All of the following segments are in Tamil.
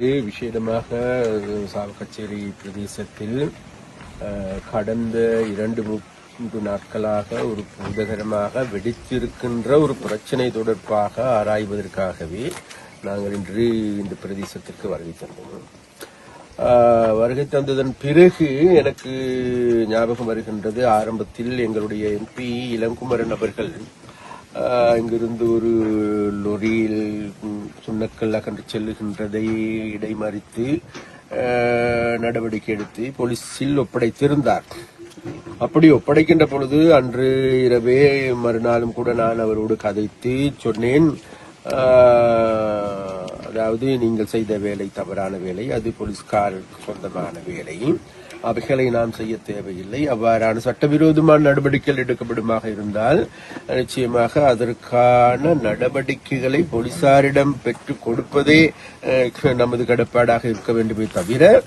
விசேடமாக விஷேடமாக சாவகச்சேரி பிரதேசத்தில் கடந்த இரண்டு மூன்று நாட்களாக ஒரு பூதகரமாக வெடித்திருக்கின்ற ஒரு பிரச்சனை தொடர்பாக ஆராய்வதற்காகவே நாங்கள் இன்று இந்த பிரதேசத்திற்கு வருகை தந்தோம். வருகை தந்ததன் பிறகு எனக்கு ஞாபகம் வருகின்றது ஆரம்பத்தில் எங்களுடைய எம்பி இளங்குமரன் அவர்கள் இங்கிருந்து ஒரு லொரியில் சுண்ணக்கல் அகன்று செல்லுகின்றதை இடைமறித்து நடவடிக்கை எடுத்து போலீஸில் ஒப்படைத்திருந்தார். அப்படி ஒப்படைக்கின்ற பொழுது அன்று இரவே மறுநாளும் கூட நான் அவரோடு கதைத்து சொன்னேன். அதாவது நீங்கள் செய்த வேலை தவறான வேலை அது போலீஸ்காரருக்கு சொந்தமான வேலை. அவைகளை நாம் செய்ய தேவையில்லை. அவ்வாறான சட்டவிரோதமான நடவடிக்கைகள் எடுக்கப்படுமாக இருந்தால் நிச்சயமாக அதற்கான நடவடிக்கைகளை போலீசாரிடம் பெற்றுக் கொடுப்பதே நமது கடப்பாடாக இருக்க வேண்டுமே தவிர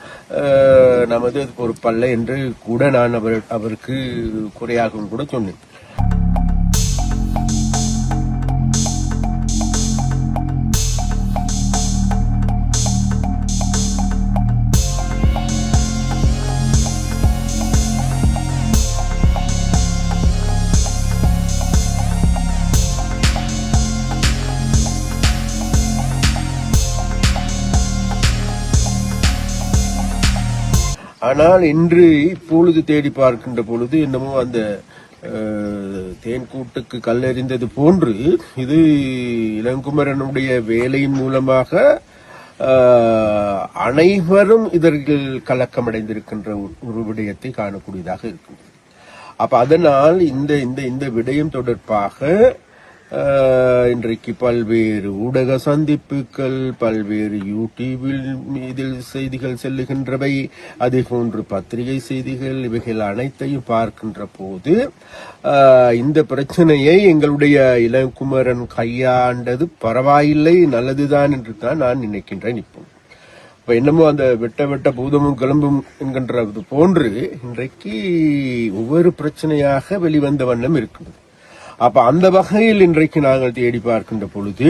நமது பொறுப்பல்ல என்று கூட நான் அவர் அவருக்கு குறையாகவும் கூட சொன்னேன். ஆனால் இன்று இப்பொழுது தேடி பார்க்கின்ற பொழுது என்னமோ அந்த தேன்கூட்டுக்கு கல்லெறிந்தது போன்று இது இளங்குமரனுடைய வேலையின் மூலமாக அனைவரும் இதற்கில் கலக்கமடைந்திருக்கின்ற ஒரு- விடயத்தை காணக்கூடியதாக இருக்கின்றது. அப்ப அதனால் இந்த இந்த இந்த விடயம் தொடர்பாக இன்றைக்கு பல்வேறு ஊடக சந்திப்புகள் பல்வேறு யூடியூபில் இதில் செய்திகள் செல்லுகின்றவை. அதே போன்று பத்திரிகை செய்திகள் இவைகள் அனைத்தையும் பார்க்கின்ற போது இந்த பிரச்சனையை எங்களுடைய இளங்குமரன் கையாண்டது பரவாயில்லை நல்லதுதான் என்று தான் நான் நினைக்கின்றேன் இப்போ. இப்ப என்னமோ அந்த வெட்ட வெட்ட பூதமும் கிளம்பும் என்கின்றது போன்று இன்றைக்கு ஒவ்வொரு பிரச்சனையாக வெளிவந்த வண்ணம் இருக்கிறது. அப்ப அந்த வகையில் இன்றைக்கு நாங்கள் தேடி பார்க்கின்ற பொழுது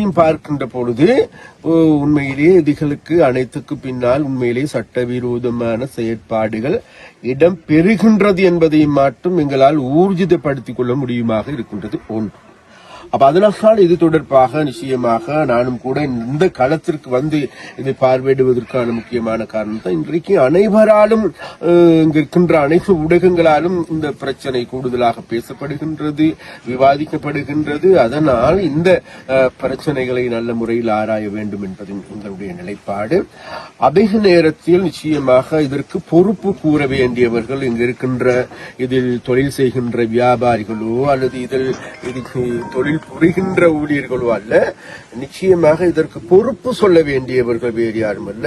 பற்றியும் பார்க்கின்ற பொழுது உண்மையிலேயே இதுகளுக்கு அனைத்துக்கு பின்னால் உண்மையிலேயே சட்டவிரோதமான செயற்பாடுகள் இடம் பெறுகின்றது என்பதை மட்டும் எங்களால் ஊர்ஜிதப்படுத்திக் கொள்ள முடியுமாக இருக்கின்றது ஒன்று அப்ப அதனால் இது தொடர்பாக நிச்சயமாக நானும் கூட இந்த களத்திற்கு வந்து இதை பார்வையிடுவதற்கான முக்கியமான காரணம் தான் இன்றைக்கு அனைவராலும் இருக்கின்ற அனைத்து ஊடகங்களாலும் இந்த பிரச்சனை கூடுதலாக பேசப்படுகின்றது விவாதிக்கப்படுகின்றது. அதனால் இந்த பிரச்சனைகளை நல்ல முறையில் ஆராய வேண்டும் என்பது எங்களுடைய நிலைப்பாடு. அதிக நேரத்தில் நிச்சயமாக இதற்கு பொறுப்பு கூற வேண்டியவர்கள் இங்கு இருக்கின்ற இதில் தொழில் செய்கின்ற வியாபாரிகளோ அல்லது இதில் இதுக்கு தொழில் புரிகின்ற ஊழியர்களோ அல்ல. நிச்சயமாக இதற்கு பொறுப்பு சொல்ல வேண்டியவர்கள் வேறு யாரும் அல்ல.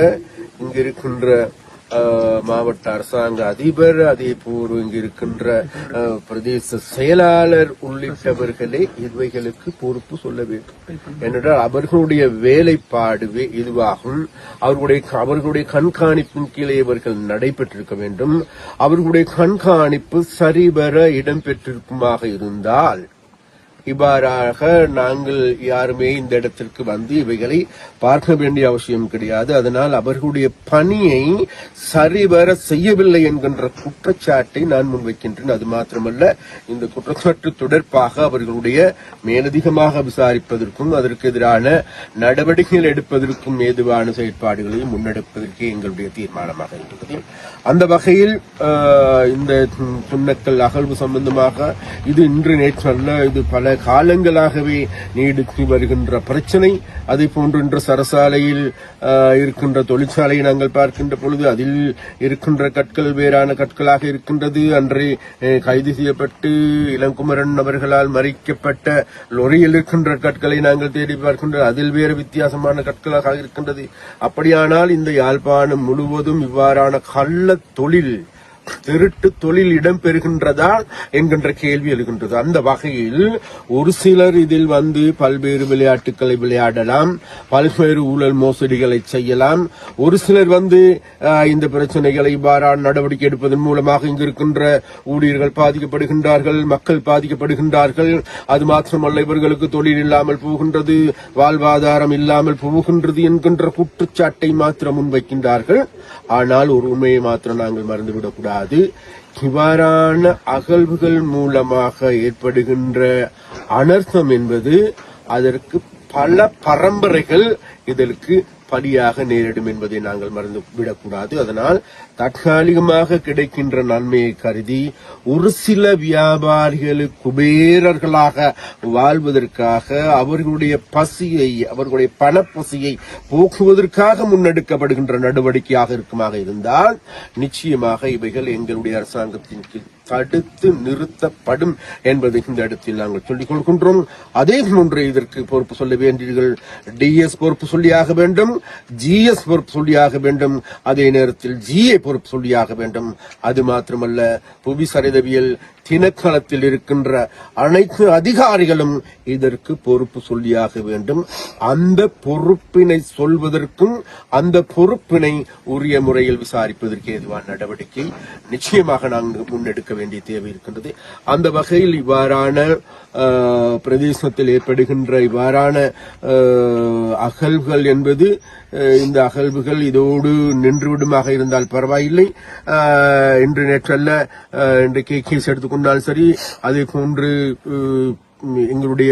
இங்கு இருக்கின்ற மாவட்ட அரசாங்க அதிபர் அதே போல் இங்கு இருக்கின்ற பிரதேச செயலாளர் உள்ளிட்டவர்களே இவைகளுக்கு பொறுப்பு சொல்ல வேண்டும். ஏனென்றால் அவர்களுடைய வேலைப்பாடுவே இதுவாகும். அவர்களுடைய அவர்களுடைய கண்காணிப்பின் கீழே இவர்கள் நடைபெற்றிருக்க வேண்டும். அவர்களுடைய கண்காணிப்பு சரிவர இடம்பெற்றிருக்குமாக இருந்தால் இவ்வாறாக நாங்கள் யாருமே இந்த இடத்திற்கு வந்து இவைகளை பார்க்க வேண்டிய அவசியம் கிடையாது. அதனால் அவர்களுடைய பணியை சரிவர செய்யவில்லை என்கின்ற குற்றச்சாட்டை நான் முன்வைக்கின்றேன். அது மாத்திரமல்ல இந்த குற்றச்சாட்டு தொடர்பாக அவர்களுடைய மேலதிகமாக விசாரிப்பதற்கும் அதற்கு எதிரான நடவடிக்கைகள் எடுப்பதற்கும் ஏதுவான செயற்பாடுகளையும் முன்னெடுப்பதற்கே எங்களுடைய தீர்மானமாக இருக்கிறது அந்த வகையில் இந்த சுண்ணக்கல் அகழ்வு சம்பந்தமாக இது இன்று நேற்று அல்ல இது பல காலங்களாகவே நீடித்து வருகின்ற பிரச்சனை அதே போன்று இன்று சரசாலையில் இருக்கின்ற தொழிற்சாலையை நாங்கள் பார்க்கின்ற பொழுது அதில் இருக்கின்ற கற்கள் வேறான கற்களாக இருக்கின்றது. அன்றே கைது செய்யப்பட்டு இளங்குமரன் அவர்களால் மறிக்கப்பட்ட லொரியில் இருக்கின்ற கற்களை நாங்கள் தேடி பார்க்கின்றோம். அதில் வேறு வித்தியாசமான கற்களாக இருக்கின்றது. அப்படியானால் இந்த யாழ்ப்பாணம் முழுவதும் இவ்வாறான கள்ள தொழில் திருட்டு தொழில் இடம்பெறுகின்றதா என்கின்ற கேள்வி எழுகின்றது. அந்த வகையில் ஒரு சிலர் இதில் வந்து பல்வேறு விளையாட்டுகளை விளையாடலாம் பல்வேறு ஊழல் மோசடிகளை செய்யலாம். ஒரு சிலர் வந்து இந்த பிரச்சனைகளை இவ்வாறான நடவடிக்கை எடுப்பதன் மூலமாக இங்கு இருக்கின்ற ஊழியர்கள் பாதிக்கப்படுகின்றார்கள் மக்கள் பாதிக்கப்படுகின்றார்கள். அது மாத்திரமல்ல இவர்களுக்கு தொழில் இல்லாமல் போகின்றது வாழ்வாதாரம் இல்லாமல் போகின்றது என்கின்ற குற்றச்சாட்டை மாத்திரம் முன்வைக்கின்றார்கள். ஆனால் ஒரு உண்மையை மாத்திரம் நாங்கள் மறந்துவிடக்கூடாது. இவ்வாறான அகழ்வுகள் மூலமாக ஏற்படுகின்ற அனர்த்தம் என்பது அதற்கு பல பரம்பரைகள் இதற்கு பலியாக நேரிடும் என்பதை நாங்கள் மறந்து விடக்கூடாது அதனால் தற்காலிகமாக கிடைக்கின்ற நன்மையை கருதி ஒரு சில வியாபாரிகளுக்கு குபேரர்களாக வாழ்வதற்காக அவர்களுடைய பசியை அவர்களுடைய பணப்பசியை போக்குவதற்காக முன்னெடுக்கப்படுகின்ற நடவடிக்கையாக இருக்குமாக இருந்தால் நிச்சயமாக இவைகள் எங்களுடைய அரசாங்கத்தின் கீழ் தடுத்து நிறுத்தப்படும் என்பதை இந்த இடத்தில் நாங்கள் சொல்லிக் கொள்கின்றோம். அதே போன்று இதற்கு பொறுப்பு சொல்ல வேண்டீர்கள் டிஎஸ் பொறுப்பு சொல்லியாக வேண்டும் ஜிஎஸ் பொறுப்பு சொல்லியாக வேண்டும் அதே நேரத்தில் ஜிஏ பொறுப்பு சொல்லியாக வேண்டும். அது மாத்திரமல்ல புவி சரிதவியல் திணைக்களத்தில் இருக்கின்ற அனைத்து அதிகாரிகளும் இதற்கு பொறுப்பு சொல்லியாக வேண்டும். அந்த பொறுப்பினை சொல்வதற்கும் அந்த பொறுப்பினை உரிய முறையில் விசாரிப்பதற்கு ஏதுவான நடவடிக்கை நிச்சயமாக நாங்கள் முன்னெடுக்க வேண்டிய தேவை இருக்கின்றது. அந்த வகையில் இவ்வாறான பிரதேசத்தில் ஏற்படுகின்ற இவ்வாறான அகழ்வுகள் என்பது இந்த அகழ்வுகள் இதோடு நின்றுவிடுமாக இருந்தால் பரவாயில்லை. இன்று நேற்றல்ல இன்று கே கேஸ் எடுத்துக்கொண்டால் சரி அதே போன்று எங்களுடைய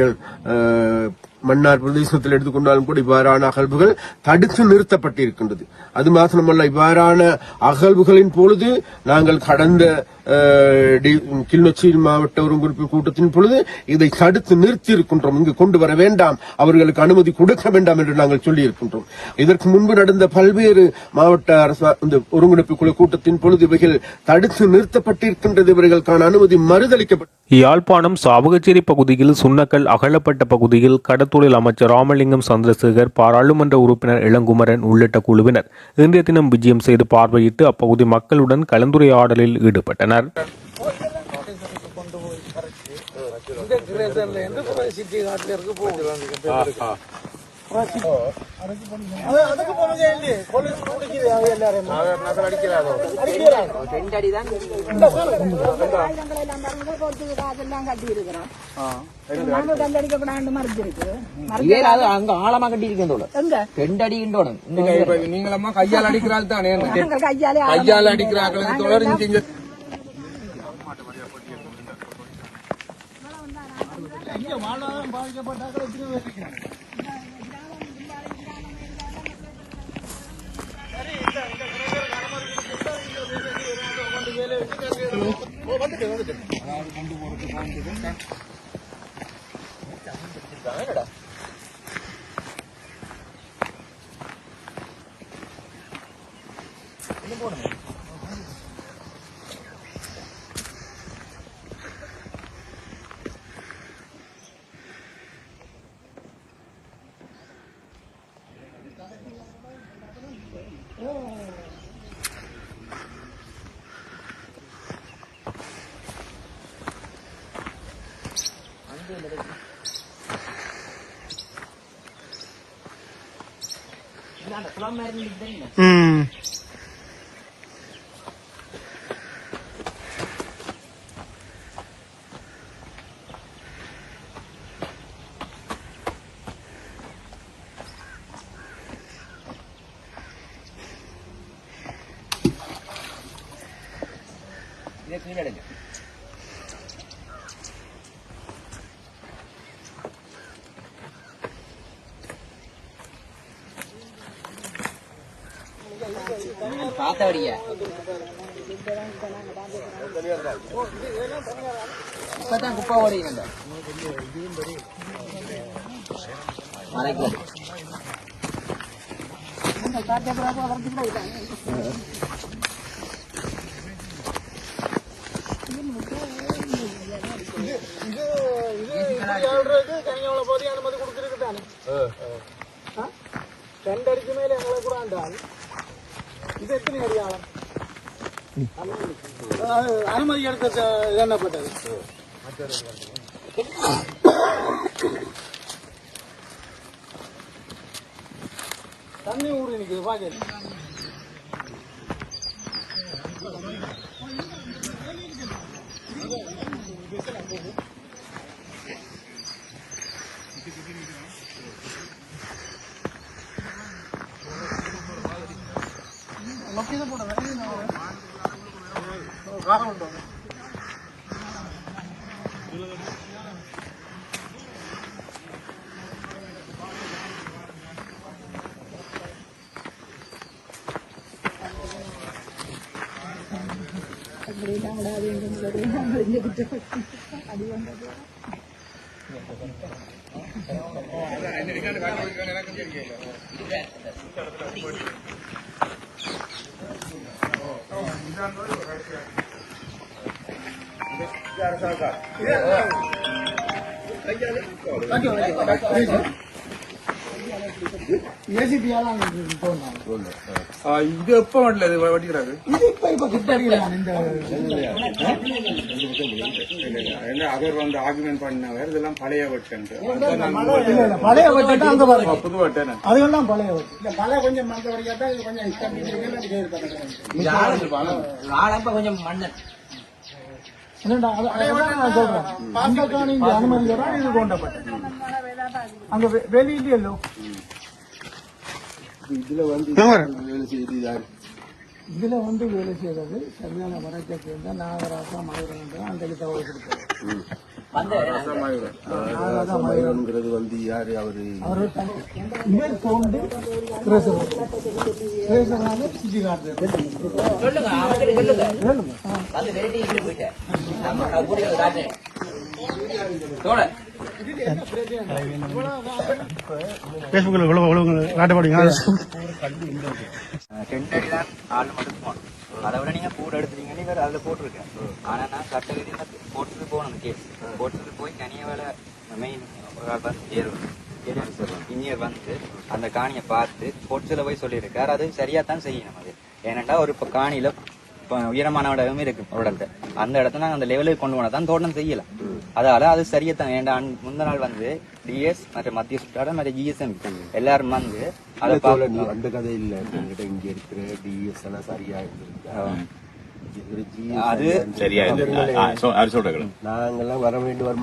மன்னார் பிரதேசத்தில் எடுத்துக்கொண்டாலும் கூட இவ்வாறான அகழ்வுகள் தடுத்து நிறுத்தப்பட்டிருக்கின்றது. அது மாத்திரமல்ல இவ்வாறான அகழ்வுகளின் பொழுது நாங்கள் கடந்த அஹ், டி- கிளிநொச்சி மாவட்ட ஒருங்கிணைப்பு கூட்டத்தின் பொழுது இதை தடுத்து நிறுத்தி இருக்கின்றோம் இங்கு கொண்டு வர வேண்டாம். அவர்களுக்கு அனுமதி கொடுக்க வேண்டாம் என்று நாங்கள் சொல்லி இருக்கின்றோம் இதற்கு முன்பு நடந்த பல்வேறு மாவட்ட அரசு இந்த ஒருங்கிணைப்பு குழு கூட்டத்தின் பொழுது இவைகள் தடுத்து நிறுத்தப்பட்டிருக்கின்றது. இவர்களுக்கான அனுமதி மறுதளிக்கப்பட்டு யாழ்ப்பாணம் சாவகச்சேரி பகுதியில் சுண்ணக்கல் அகழப்பட்ட பகுதியில் கடத்தொழில் அமைச்சர் ராமலிங்கம் சந்திரசேகர் பாராளுமன்ற உறுப்பினர் இளங்குமரன் உள்ளிட்ட குழுவினர் இன்றைய தினம் விஜயம் செய்து பார்வையிட்டு அப்பகுதி மக்களுடன் கலந்துரையாடலில் ஈடுபட்டனர். இந்த கிரேசர்ல இருந்து அப்புறம் சிட்டி அடிக்கிறாங்க. அங்க ஆழமா கையால் அடிக்கிறாள் தானே கையால் அடிக்கிறார்கள் தொடர்ந்து இப்பதான் குப்பை Mm. ഇതിനെ കീഴടഞ്ഞു இது இப்படி ஆள்றதுக்கு கனியாவளை போதி அனுமதி கொடுத்துருக்குதானே ரெண்டு அடிக்கு மேல எங்களை கூட ஆண்டால் இது அனுமதி எடுத்த என்னப்பட்டது தண்ணி ஊறி Ini kan ada yang Yes, if you. இது எப்ப வரல இது வட்டிக்கிறாரு? இது இப்ப இப்ப கிட்ட அடிக்கிறாங்க இந்த என்ன அவர் வந்து ஆர்குமெண்ட் பண்ணவர் இதெல்லாம் பழைய வட்டன் பழைய வட்டி அங்க பாருங்க புது வட்டன் அதுவெல்லாம் பழைய வட்டி. இந்த பழைய கொஞ்சம் மந்த வடியா தான் இது கொஞ்சம் இஷ்டம். ஆளப்ப கொஞ்சம் மண்ணன் என்னடா அது அதான் நான் சொல்றேன். அந்த காணி இந்த அனுமதியோட இது கொண்டப்பட்டது. அங்க வெ- வெளியிலயோ? இதுல வந்து வேலை செய்து யாரு இதுல வந்து வேலை செய்யறது சரியான வரைக்க சேர்ந்த நாகராசா மதுரை அந்த தகவல் கொடுத்தது வந்து யாரு? அவரு அவர் இவர் தோண்டு சுத்தி காட்டுறது தோழர் டென்ட் அடி தான் ஆள் மட்டும் போகணும் அதை விட நீங்க கூட எடுத்துட்டீங்கன்னு வேற அதுல போட்டிருக்கேன் ஆனா நான் சட்ட ரீதியில போட்டுட்டு போகணும் கேஸ் போட்டுட்டு போய் தனியா வேலை மெயின் வந்து ஏறும் இன்ஜினியர் வந்து அந்த காணியை பார்த்து கோட்ஸில் போய் சொல்லியிருக்காரு அது சரியா தான் செய்யணும் அது ஏனெண்டா ஒரு இப்போ காணியில உயரமான இடம் இருக்கு இடத்துல அந்த இடத்த நாங்கள் அந்த லெவலுக்கு கொண்டு போனால் தான் தோட்டம் செய்யலாம் அதால அது சரியா தான் ஏன்டா அன்- முந்த நாள் வந்து டிஎஸ் மற்றும் மத்திய சுற்றாடம் மற்றும் ஜிஎஸ்எம் எல்லாரும் வந்து அதை அந்த கதை இல்ல. இங்க இருக்கிற டிஎஸ் எல்லாம் சரியா இருந்திருக்கு? அது சரியா நாங்கெல்லாம் வர வேண்டும் வர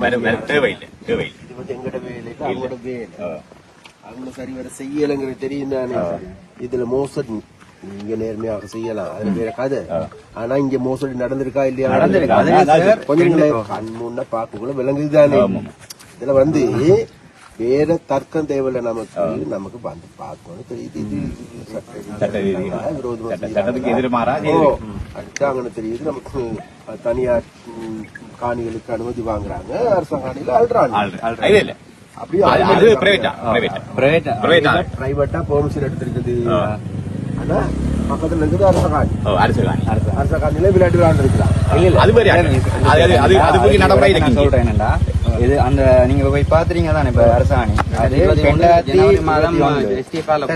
தேவையில்லை தேவையில்லை. இது வந்து எங்கட வேலை இது அவங்களோட வேலை. அவங்க சரி வர செய்யலைங்கிறது தெரியும் தானே. இதுல மோசடி. இங்க நேர்மையாக செய்யலாம். அது வேற கதை. ஆனா இங்க மோசடி நடந்திருக்கா இல்லையா? நடந்திருக்கு. கொஞ்சம் கண் முன்ன பார்க்கக்குள்ள விளங்குது தானே. இதுல வந்து வேற தர்க்கம் தேவையில்ல நமக்கு. நமக்கு வந்து பார்க்கணும் தெரியுது. அடிச்சாங்கன்னு தெரியுது. நமக்கு தனியார் காணிகளுக்கு அனுமதி வாங்குறாங்க. அரசாங்க காணியில இல்ல அப்படியே பிரைவேட்டா பிரைவேட்டா பிரைவேட் பிரைவேட்டா பிரைவேட்டா பெர்மிஷன் எடுத்திருக்குது ஆனா பக்கத்துல இருக்குது அரச காணி ஓ அரசு காணி அரச காணியில விளையாட்டு விளையாண்டு இருக்கிறாங்க அது மாதிரி அது அது அது நடைமுறை. சொல்றேன் என்னடா. இது அந்த நீங்க போய் பாத்துறீங்க தானே இப்ப அரசாணி? அது ரெண்டாயிரத்தி மாதம் இருபத்தி. எஸ்டிஎஃப்ஆல.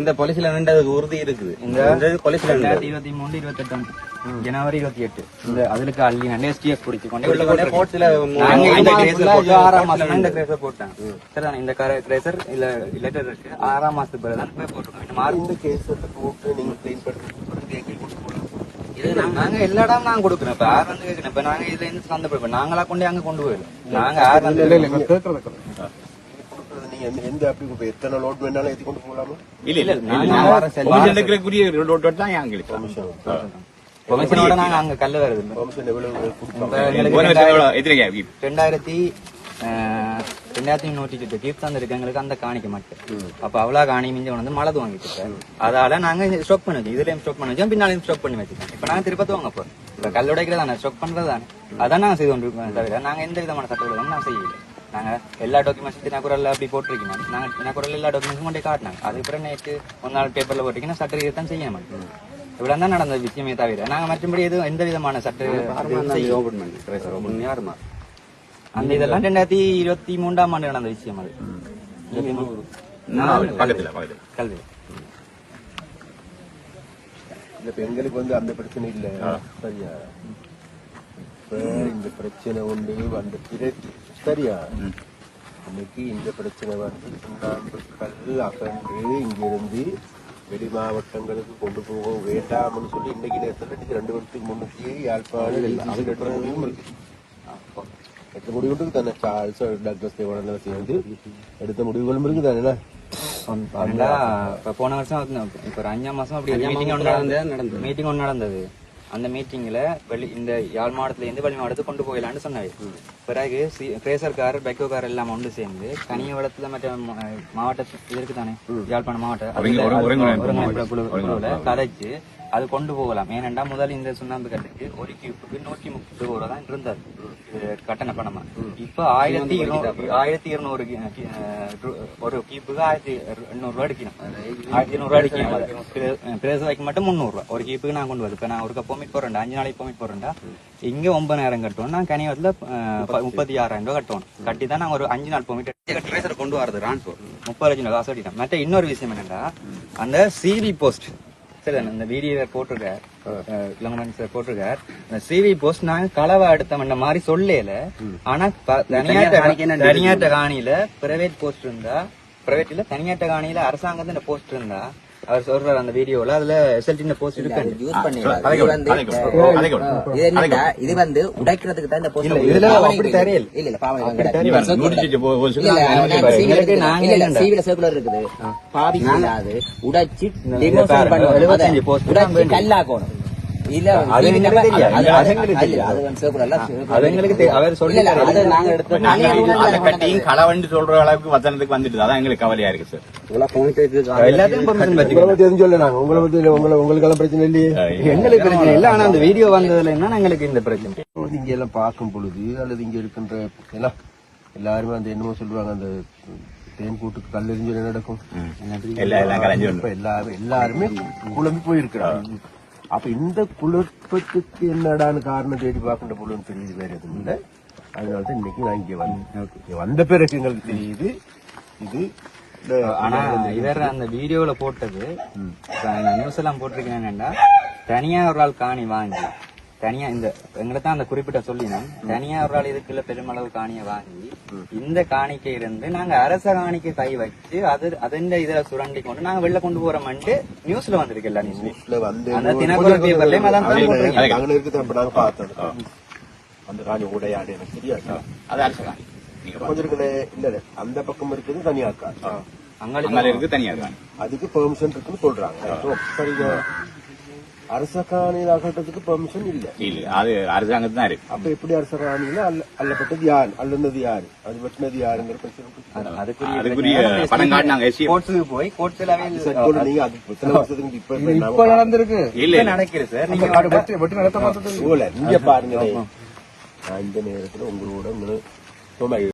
இந்த போலீஸ்ல நின்றது உறுதி இருக்குது. இந்த ரெண்டாயிரத்தி இருபத்தி மூணு இருபத்தெட்டு ஜனவரி இருபத்தி எட்டு. இந்த அதுக்கு அள்ளி நண்டு எஸ்டிஎஃப் பிடிச்சு கொண்டு போட்டேன். சரிதானே? இந்த கிரேசர் இல்ல லெட்டர் இருக்கு. ஆறாம் மாசத்துக்கு பிறகு தான் போய் போட்டுருக்கோம். இந்த மார்ச் இந்த கேஸ் போட்டு நீங்க கிளீன் பண்ணி எங்களுக்கு கொடுத்து போடலாம். இது நாங்க- நாங்க எல்லா இடம் நாங்க கொடுக்குறோம். இப்ப யார் வந்து கேட்கணும். இப்ப நாங்க இதுல இருந்து சந்தைப்படுவோம் நாங்களா கொண்டு அங்க கொண்டு போயிடும் நாங்க யார் வந்து கொடுக்கறது நீங்க எந்த- எந்த அப்படி எத்தனை லோட் வேணாலும் ஏத்தி கொண்டு போகலாமா? இல்ல இல்ல நாங்க வர எடுக்கிறக்குரிய தான் எங்களுக்கு அங்க கல்லு வருது பெர்மிஷன் எவ்வளவு? ரெண்டாயிரத்தி ஆஹ், ரெண்டாயிரத்தி நூற்றி கிட்ட கீப் தந்திருக்கு எங்களுக்கு அந்த காணிக்க மட்டும் அப்ப அவ்வளவு காணி மிஞ்சி வந்து மழை வாங்கிட்டு அதால நாங்க ஸ்டாக் பண்ணி வச்சு இதுலயும் ஸ்டாக் பண்ணி வச்சோம் பின்னாலையும் ஸ்டாக் பண்ணி வச்சுக்கோம் இப்ப நாங்க திருப்பத்து வாங்க போறோம். இப்ப கல் உடைக்கிறது தானே பண்றது தானே அதான் நாங்க செய்து கொண்டிருக்கோம். தவிர நாங்க எந்த விதமான சட்டங்களும் நான் செய்யல நாங்க எல்லா டாக்குமெண்ட்ஸ் தினக்குரல்ல அப்படி போட்டிருக்கோம் நாங்க தினக்குரல் எல்லா டாக்குமெண்ட்ஸும் கொண்டு காட்டினாங்க. அதுக்கப்புறம் நேற்று ஒரு நாள் பேப்பர்ல போட்டிங்கன்னா சட்ட தான் செய்ய மாட்டோம் இவ்வளவு தான் நடந்த விஷயமே தவிர நாங்க மற்றபடி எதுவும் எந்த விதமான சட்ட. ஓபன் பண்ணி ட்ரேசர் ஓபன் பண்ணி யாருமா? அந்த இதெல்லாம் ரெண்டாயிரத்தி இருபத்தி மூன்றாம் ஆண்டு நடந்த விஷயம் அது. கல்வி. இந்த பெண்களுக்கு வந்து அந்த பிரச்சனை இல்ல. சரியா? இப்ப இந்த பிரச்சனை உண்டு அந்த பிரச்சனை சரியா? இன்னைக்கு இந்த பிரச்சனை வந்து சுண்ணாம்பு கல் அகன்று இங்கிருந்து வெளி மாவட்டங்களுக்கு கொண்டு போக வேண்டாம்னு சொல்லி இன்னைக்கு நேரத்தில் ரெண்டு வருஷத்துக்கு முன்னுக்கு யாழ்ப்பாணம் இருக்கு. எடுத்த முடிவுகளுக்கு தானே சார்ல்ஸ் டாக்டர்ஸ் தேவானந்தம் சேர்ந்து எடுத்த முடிவுகளும் இருக்கு தானே இப்ப போன வருஷம் இப்ப ஒரு அஞ்சாம் மாசம் அப்படி மீட்டிங் ஒன்று நடந்தது மீட்டிங் ஒன்று நடந்தது அந்த மீட்டிங்ல வெளி இந்த யாழ் மாவட்டத்துல இருந்து வெளி மாவட்டத்துக்கு கொண்டு போகலான்னு சொன்னாங்க பிறகு பிரேசர்கார் பெக்கோகார் எல்லாம் ஒன்று சேர்ந்து கனியவளத்துல மற்ற மா- மாவட்ட இது இருக்கு தானே யாழ்ப்பாணம் மாவட்டம் குழுவுல கதைச்சு அது கொண்டு போகலாம். ஏனென்றா முதல் இந்த சுண்ணாம்பு கட்டுக்கு ஒரு கியூப்புக்கு நூற்றி முப்பது ரூபா தான் இருந்தது. கட்டண பணமா. இப்ப ஆயிரத்தி இருநூறு ஆயிரத்தி இருநூறு ஒரு கீப்புக்கு ஆயிரத்தி எண்ணூறு ரூபா அடிக்கணும். ஆயிரத்தி இருநூறு ரூபா அடிக்கணும். அது. பிர- பிரேச வைக்க மட்டும் முந்நூறு ரூபா. ஒரு கீப்புக்கு நான் கொண்டு வருது இப்ப நான் ஒரு பொமிட் போறேன்டா அஞ்சு நாளைக்கு பொமிட் போறேன்டா இங்க ஒன்பதாயிரம் கட்டுவோம். நான் கனிவத்துல முப்பத்தி ஆறாயிரம் ரூபாய் கட்டுவோம். கட்டி தான் நான் ஒரு அஞ்சு நாள் பொமிட் ட்ரேசர் கொண்டு வரது ரான்பூர் முப்பது லட்சம் காசு கட்டிட்டேன் மற்ற இன்னொரு விஷயம் என்னன்னா அந்த சிவி போஸ்ட் சரி இந்த வீடியோ போட்டிருக்கார். இளங்கமணி சார் போட்டிருக்கார். அந்த சிவி போஸ்ட் நாங்க களவா எடுத்தோம் மாதிரி சொல்லல. ஆனா தனியாட்ட தனியாட்ட காணியில பிரைவேட் போஸ்ட் இருந்தா பிரைவேட் இல்ல தனியாட்ட காணியில அரசாங்கத்துல போஸ்ட் இருந்தா அவர் சொல்றாரு அந்த வீடியோல அதுல எஸ்எல்டி போஸ்ட் இருக்கு யூஸ் அதை இது வந்து உடைக்கிறதுக்கு தான் இந்த போஸ்ட் இல்ல, இதுல அப்படி தெரியல. இல்ல இல்ல பாவம் அப்படி கிடையாது. நீ வர, நூற்றி சிட்டு போ- போய் இல்ல, சொல்லு, இல்ல, நூற்றி நான் பாரு. CV ல எங்களுக்கு இருக்குது. பாவி இல்லாது உடைச்சு இந்த demolition பாருங்க, பண்ணுவோம். அதை 75 post உடைச்சு தான் வேணும். கல்லாக்கணும். களவண்டு சொல்ற அளவுக்கு வசனத்துக்கு வந்துட்டு அதான் எங்களுக்கு கவலையா இருக்கு சார் எல்லாத்தையும் சொல்ல நாங்க. உங்களை பத்தி பிரச்சனை இல்லையே. எங்களுக்கு பிரச்சனை இல்ல. ஆனா அந்த வீடியோ வந்ததுல என்ன எங்களுக்கு இந்த பிரச்சனை. இங்க எல்லாம் பார்க்கும் பொழுது அல்லது இங்க இருக்கின்ற எல்லாம் எல்லாருமே அந்த என்னமோ சொல்லுவாங்க அந்த தேன் கூட்டுக்கு கல்லெறிஞ்சு என்ன நடக்கும்? எல்லாரும் எல்லாருமே குழம்பி போயிருக்கிறாங்க. அப்ப இந்த குழப்பத்துக்கு என்னடான்னு காரணம் தேடி பார்க்கின்ற பொழுது தெரியுது வேற எதுவும் இல்ல. அதனால தான் இன்னைக்கு நான் இங்க வந்தேன். இங்க வந்த பிறகு எங்களுக்கு தெரியுது. இது ஆனா இவர் அந்த வீடியோல போட்டது நியூஸ் எல்லாம் போட்டிருக்கேன்னா தனியா ஒரு ஆள் காணி வாங்கி தனியா இந்த எங்களை தான் அந்த குறிப்பிட்ட சொல்லினோம் தனியா ஒரு ஆள் இதுக்குள்ள பெருமளவு காணியை வாங்கி இந்த காணிக்கை இருந்து நாங்க அரச காணிக்கை கை வச்சு அது அதன் இதுல சுரண்டி கொண்டு நாங்க வெளில கொண்டு போறோம்ட்டு நியூஸ்ல வந்திருக்கு எல்லா வீட்டுல வந்து அந்த தினக்குரல் பேப்பர்லயும் அதான் பார்த்தோம். அந்த காணி உடையாடு எனக்கு தெரியாது. அது அரசு காணி. இல்ல அந்த பக்கம் இருக்குது தனியாக்கா அங்காளி அங்கால இருக்கு. தனியா இருக்காங்க அதுக்கு பெர்மிஷன் இருக்குன்னு சொல்றாங்க. சரிங்க அரச காணியில் அகற்றத்துக்கு பெர்மிஷன் இல்ல. இல்ல அது தான் இருக்கு. அப்ப எப்படி அரச காணியில அல்ல அல்லப்பட்டது யார்? அல்லனது யாரு? அது வெட்டினது யாருங்கிற பிரச்சனை. போய் நீங்க அது இத்தனை வருஷத்துக்கு இப்ப நடந்திருக்கு. இல்ல நடக்கிறது சார். நீங்க பாருங்க இந்த நேரத்துல உங்களோட